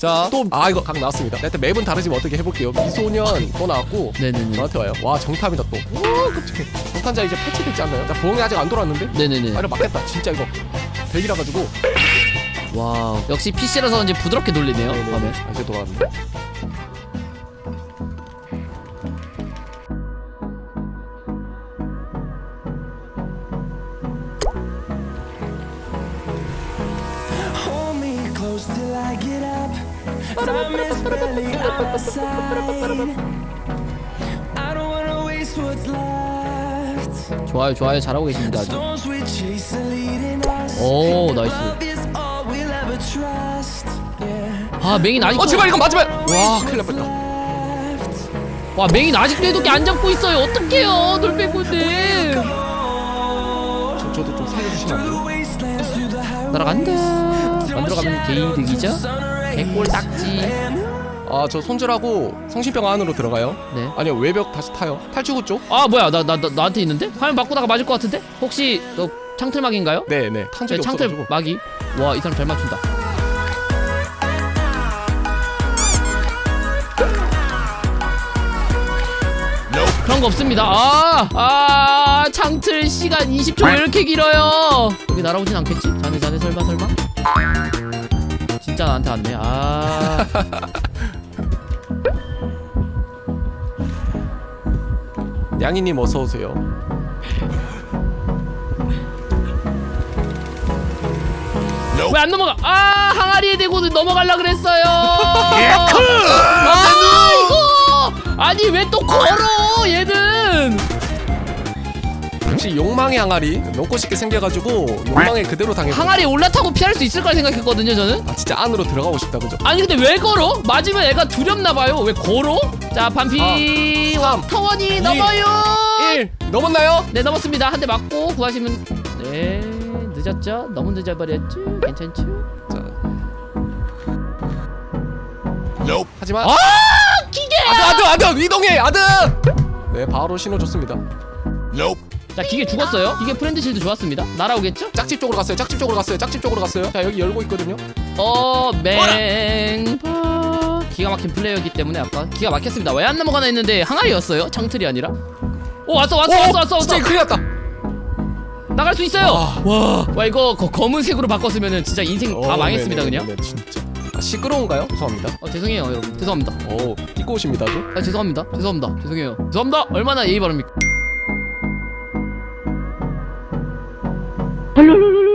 자, 또, 아, 이거 각 나왔습니다. 하여튼 맵은 다르지만 어떻게 해볼게요. 미소년 또 나왔고, 네네네. 저한테 와요. 와, 정탐이다 또. 와, 끔찍해. 정탐자 이제 패치됐지 않나요? 자, 보험이 아직 안 돌아왔는데? 네네네. 아, 이거 맞겠다. 진짜 이거. 백이라 가지고. 와우. 역시 PC라서 이제 부드럽게 돌리네요. 네네. 화면. 아, 이제 돌아왔네. Hold me close till I get up. Time is barely on our side. I don't wanna waste what's left. 좋아요, 좋아요. 잘하고 계십니다. 아주. Storms we chase are leading us. 오, 나이스. love is all we'll ever trust. Yeah. 아, 맹인 아직도. 어, 제발 이거 맞으면! 와, 큰일 날 뻔했다. Left. 와, 맹인 아직도 해독기 안 잡고 있어요. 어떡해요, 돌빼고인데. 저, 저도 좀 살려주시면 안 돼요? Wastelands through the highways. 날아간다. 만들어가면 개이득이죠. 개꼴 딱지. 아, 저 손절하고 성심병 안으로 들어가요. 네. 아니요, 외벽 다시 타요. 탈출구 쪽? 아, 뭐야, 나, 나, 나 나한테 있는데? 화면 바꾸다가 맞을 것 같은데? 혹시 너 창틀막인가요? 네, 네. 탄 네, 적이 창틀 없어가지고. 막이. 와, 이 사람 잘 맞춘다. 그런 거 없습니다. 아, 아, 창틀 시간 20초 왜 이렇게 길어요? 여기 날아오진 않겠지? 자네, 자네, 설마, 설마? 진짜 나한테 왔네. 아, 양이님 어서 오세요. 왜 안 넘어가? 아, 항아리에 대고 넘어갈라 그랬어요. 아, 이거! 아니, 왜 또 걸어, 얘는? 혹시 욕망의 항아리 너무 쉽게 생겨가지고 욕망에 그대로 당해. 항아리에 올라타고 피할 수 있을 거라 생각했거든요, 저는. 아 진짜 안으로 들어가고 싶다 그죠? 아니 근데 왜 걸어? 맞으면 애가 두렵나 봐요. 왜 걸어? 자 반피 아, 삼, 터원이 이, 넘어요. 1 넘었나요? 네 넘었습니다. 한 대 맞고 구하시면 네 늦었죠? 너무 늦어버렸죠? 괜찮죠? 자. 하지만 아 기계! 아드 아드 아드 이동해 아드. 네 바로 신호 줬습니다. 자 기계 죽었어요. 기계 프렌드 실드 좋았습니다. 날아오겠죠? 짝집 쪽으로 갔어요. 짝집 쪽으로 갔어요. 짝집 쪽으로 갔어요. 자 여기 열고 있거든요. 어 맹파 기가 막힌 플레이어이기 때문에 아까 기가 막혔습니다. 왜 안 넘어가나 했는데 항아리였어요. 창틀이 아니라. 오 왔어 왔어 왔어 왔어 왔어. 진짜 큰일 났다. 나갈 수 있어요. 와, 와 이거 거, 검은색으로 바꿨으면은 진짜 인생 다 어, 망했습니다 네네, 그냥. 네네, 진짜. 아, 시끄러운가요? 죄송합니다. 어 죄송해요 여러분 죄송합니다. 오 끼꼬십니다 또. 아 죄송합니다 죄송합니다 죄송해요 죄송합니다 얼마나 예의 바릅니까? 얼른 얼른 얼른